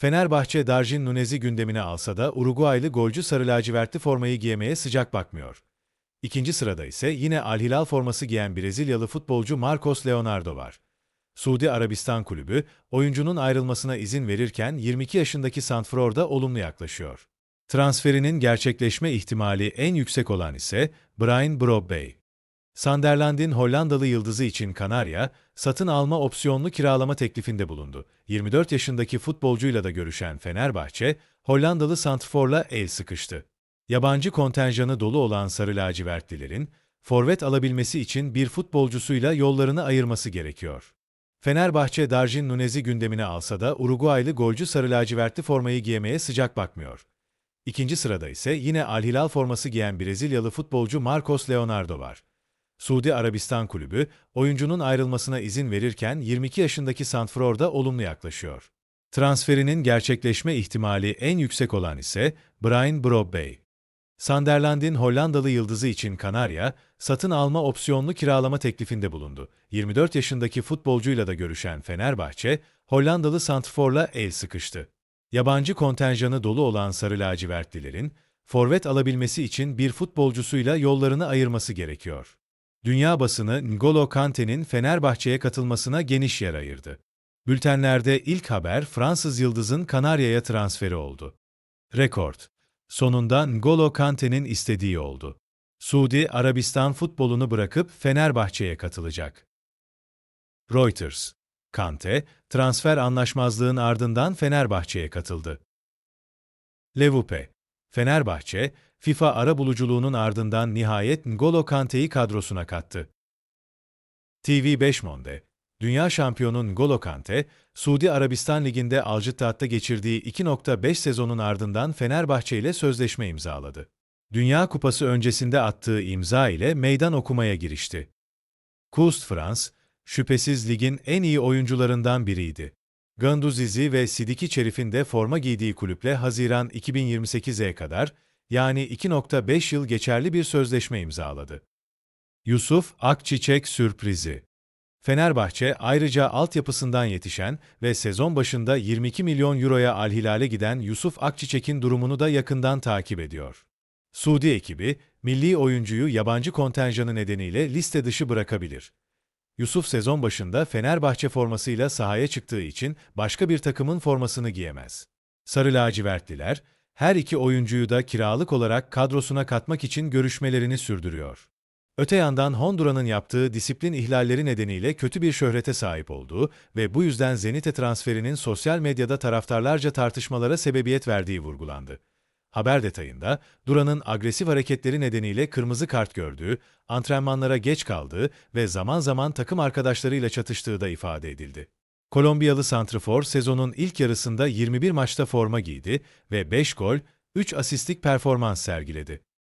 Fenerbahçe Darjin Nunez'i gündemine alsa da Uruguaylı golcü sarı lacivertli formayı giymeye sıcak bakmıyor. İkinci sırada ise yine Al Hilal forması giyen Brezilyalı futbolcu Marcos Leonardo var. Suudi Arabistan kulübü, oyuncunun ayrılmasına izin verirken 22 yaşındaki Santfor da olumlu yaklaşıyor. Transferinin gerçekleşme ihtimali en yüksek olan ise Brian Brobbey. Sunderland'in Hollandalı yıldızı için Kanarya, satın alma opsiyonlu kiralama teklifinde bulundu. 24 yaşındaki futbolcuyla da görüşen Fenerbahçe, Hollandalı Santfor'la el sıkıştı. Yabancı kontenjanı dolu olan Sarı lacivertlilerin, forvet alabilmesi için bir futbolcusuyla yollarını ayırması gerekiyor. Fenerbahçe Darjin Nunez'i gündemine alsa da Uruguaylı golcü sarı lacivertli formayı giymeye sıcak bakmıyor. İkinci sırada ise yine Al Hilal forması giyen Brezilyalı futbolcu Marcos Leonardo var. Suudi Arabistan kulübü, oyuncunun ayrılmasına izin verirken 22 yaşındaki Santfor da olumlu yaklaşıyor. Transferinin gerçekleşme ihtimali en yüksek olan ise Brian Brobbey. Sunderland'in Hollandalı yıldızı için Kanarya, satın alma opsiyonlu kiralama teklifinde bulundu. 24 yaşındaki futbolcuyla da görüşen Fenerbahçe, Hollandalı Santfor'la el sıkıştı. Yabancı kontenjanı dolu olan Sarı lacivertlilerin, forvet alabilmesi için bir futbolcusuyla yollarını ayırması gerekiyor. Dünya basını N'Golo Kante'nin Fenerbahçe'ye katılmasına geniş yer ayırdı. Bültenlerde ilk haber Fransız yıldızın Kanarya'ya transferi oldu. Rekord. Sonunda N'Golo Kante'nin istediği oldu. Suudi Arabistan futbolunu bırakıp Fenerbahçe'ye katılacak. Reuters. Kante, transfer anlaşmazlığın ardından Fenerbahçe'ye katıldı. Levupe. Fenerbahçe, FIFA ara buluculuğunun ardından nihayet N'Golo Kante'yi kadrosuna kattı. TV5 Monde, Dünya şampiyonu N'Golo Kante, Suudi Arabistan Ligi'nde Al Cittad'da geçirdiği 2.5 sezonun ardından Fenerbahçe ile sözleşme imzaladı. Dünya Kupası öncesinde attığı imza ile meydan okumaya girişti. Kust France, şüphesiz ligin en iyi oyuncularından biriydi. Ganduzizi ve Sidiki Çerif'in de forma giydiği kulüple Haziran 2028'e kadar, yani 2.5 yıl geçerli bir sözleşme imzaladı. Yusuf Akçiçek sürprizi. Fenerbahçe ayrıca altyapısından yetişen ve sezon başında 22 milyon euroya Al Hilal'e giden Yusuf Akçiçek'in durumunu da yakından takip ediyor. Suudi ekibi, milli oyuncuyu yabancı kontenjanı nedeniyle liste dışı bırakabilir. Yusuf sezon başında Fenerbahçe formasıyla sahaya çıktığı için başka bir takımın formasını giyemez. Sarı lacivertliler, her iki oyuncuyu da kiralık olarak kadrosuna katmak için görüşmelerini sürdürüyor. Öte yandan Hondura'nın yaptığı disiplin ihlalleri nedeniyle kötü bir şöhrete sahip olduğu ve bu yüzden Zenit'e transferinin sosyal medyada taraftarlarca tartışmalara sebebiyet verdiği vurgulandı. Haber detayında, Duran'ın agresif hareketleri nedeniyle kırmızı kart gördüğü, antrenmanlara geç kaldığı ve zaman zaman takım arkadaşlarıyla çatıştığı da ifade edildi. Kolombiyalı santrfor sezonun ilk yarısında 21 maçta forma giydi ve 5 gol, 3 asistlik performans sergiledi.